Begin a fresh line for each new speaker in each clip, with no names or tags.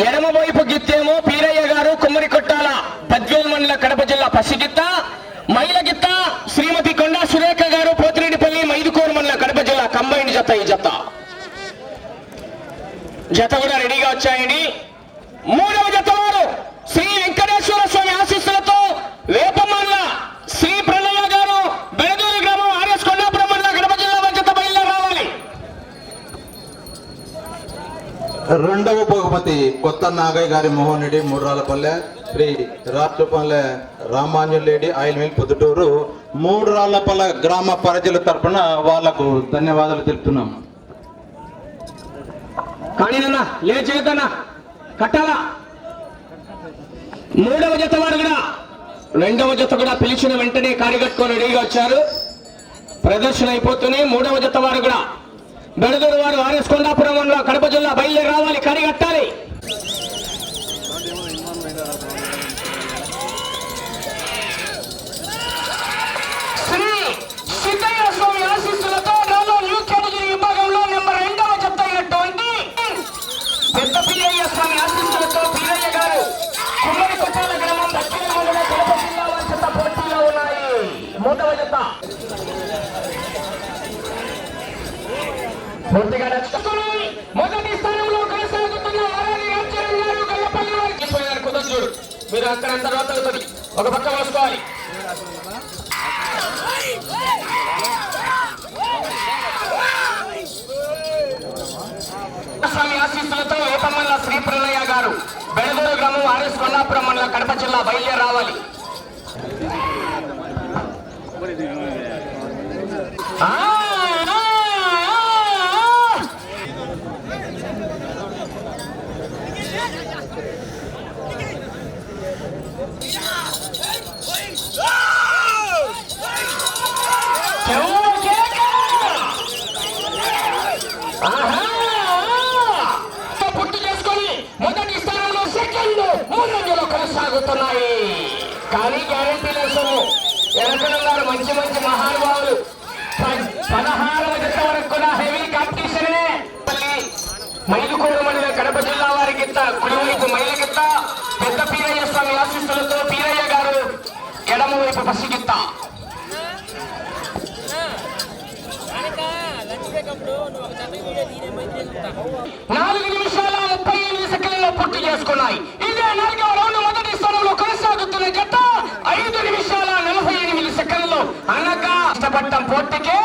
ఎడమ వైపు గిత్తేమో పీరయ్య గారు కుమ్మరి కొట్టాల పద్వేలు మండల కడప జిల్లా పసిగిత్త మైలగిత్త శ్రీమతి కొండా సురేఖ గారు పోతిరెడ్డిపల్లి మైదుకూరు మండల కడప జిల్లా కంబైన్ జత ఈ జత. జత కూడా రెడీగా వచ్చాయండి. మూడవ జత వారు శ్రీ వెంకటేశ్వర స్వామి ఆశీస్సులతో వేప శ్రీ ప్రణయ గారు బెడదూరు గ్రామం ఆర్ఎస్ కొండాపురం మండల కడప జిల్లా వారి జత బయలుదేరి రావాలి
రెండవ బహుమతి కొత్త నాగయ్య గారి మోహన్ రెడ్డి మూడ్రాలపల్లె శ్రీ రాష్ట్రపల్లె రెడ్డి ఆయిల్ మిల్ పొద్దుటూరు. మూడ్రాళ్ళపల్లె గ్రామ ప్రజల తరపున వాళ్ళకు ధన్యవాదాలు తెలుపుతున్నాం.
కానీ నాన్న లే కట్టాలా. మూడవ జత వారు కూడా రెండవ జత కూడా పిలిచిన వెంటనే కారిగట్టుకొని రెడీగా వచ్చారు. ప్రదర్శన అయిపోతూనే మూడవ జత వారు కూడా బెడదూరు వారు ఆర్ఎస్ కొండాపురం కడప జిల్లా బయలుదేరి రావాలి కరిగట్టాలి పూర్తిగా నచ్చుకుని మొదటి స్థానంలో కొనసాగుతున్న వరాలి రామచరణ్ గారు గల్లపల్లి వారికి ఈశ్వర్ మీరు అక్కడ తర్వాత ఒక పక్క వేసుకోవాలి. స్వామి ఆశీస్సులతో ఏపమల్ల శ్రీ ప్రణయ గారు బెడదూరు గ్రామం ఆర్ఎస్ కొల్లాపురం మండల కడప జిల్లా బయలుదేరి రావాలి ఆ, ఆ, ఆ. చెవు కేక! ఆహా! పూర్తి చేసుకొని మొదటి స్థానంలో సెకండ్ ముందంజలో కొనసాగుతున్నాయి. కానీ గ్యారంటీ లేదు వెనకనున్నారు మంచి మంచి మహానుభావులు. పదహారవ జత వరకు కూడా హెవీ కాంపిటీషన్ మైలుకోడు మండలం కడప జిల్లా వారి గిత్త కుడివైపు మైల గిత్త పెద్ద పీరయ్య స్వామి ఆశీస్సులతో పీరయ్య గారు ఎడమ నాలుగు నిమిషాల ముప్పై ఎనిమిది సెకండ్లలో పూర్తి చేసుకున్నాయి. ఇదే నాలుగవ రౌండ్ మొదటి స్థానంలో కొనసాగుతున్న జత ఐదు నిమిషాల నలభై ఎనిమిది సెకండ్లు అనగా ఇష్టపడ్డం పోటీకే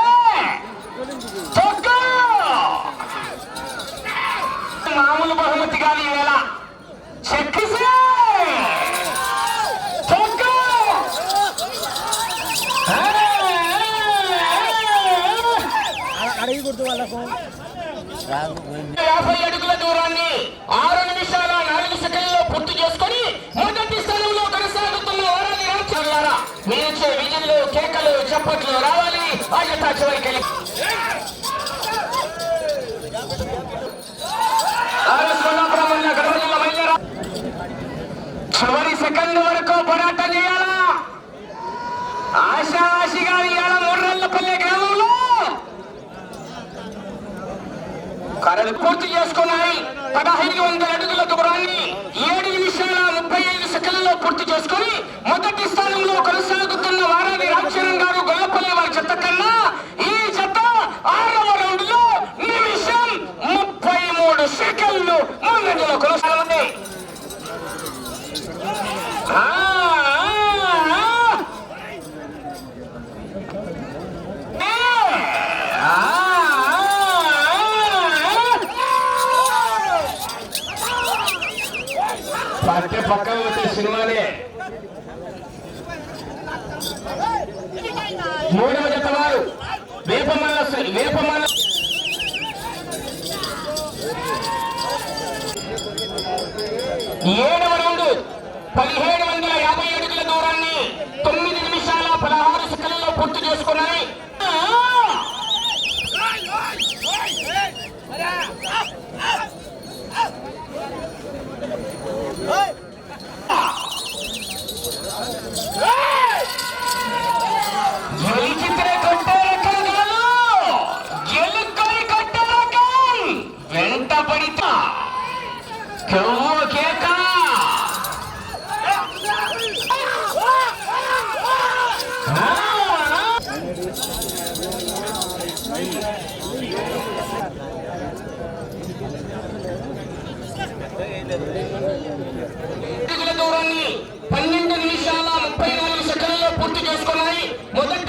రాకూడదు వాళ్ళకు.
యాభై అడుగుల దూరాన్ని ఆరు నిమిషాల నాలుగు సెకండ్లో పూర్తి చేసుకొని మొదటి స్థానంలో కొనసాగుతున్న వరాలి రామచంద్రారా మీరిచ్చే విజులు కేకలు చప్పట్లు రావాలి. ఆ చివరికి చివరి సెకండ్ వరకు పూర్తి చేసుకున్నాయి. పదహైదు వందల అడుగుల దూరాన్ని ఏడు నిమిషాల ముప్పై ఐదు సెకండ్లలో పూర్తి చేసుకుని మొదటి స్థానంలో కొనసాగుతున్న వారాది రామచరణ్ గారు గొల్లపల్లి వారి చెత్త కన్నా ఈ చెత్త ఆరవ రౌండ్లో నిమిషం ముప్పై మూడు సెకండ్లు ముందంజలో కొనసాగుతుంది ఆ, ఆ, ఆ. ఆ, ఆ, ఆ. పక్క పక్కన వచ్చే సినిమానే. మూడవ పరిత కెవ్వు కేక పన్నెండు నిమిషాల ముప్పై నాలుగు సెకండ్లో పూర్తి చేసుకున్నాయి. మొదటి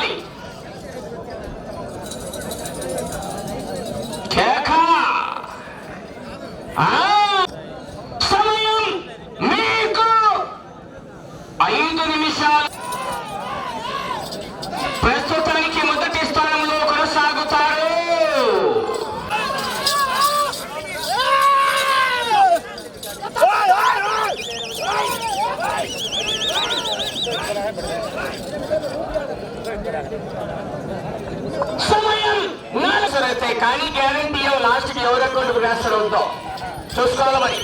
రావాలి సమయం మీకు ఐదు నిమిషాలు. కానీ గ్యారంటీ లాస్ట్కి ఎవరు అకౌంట్కి వేస్తారు ఉందో చూసుకోవాలి మరి?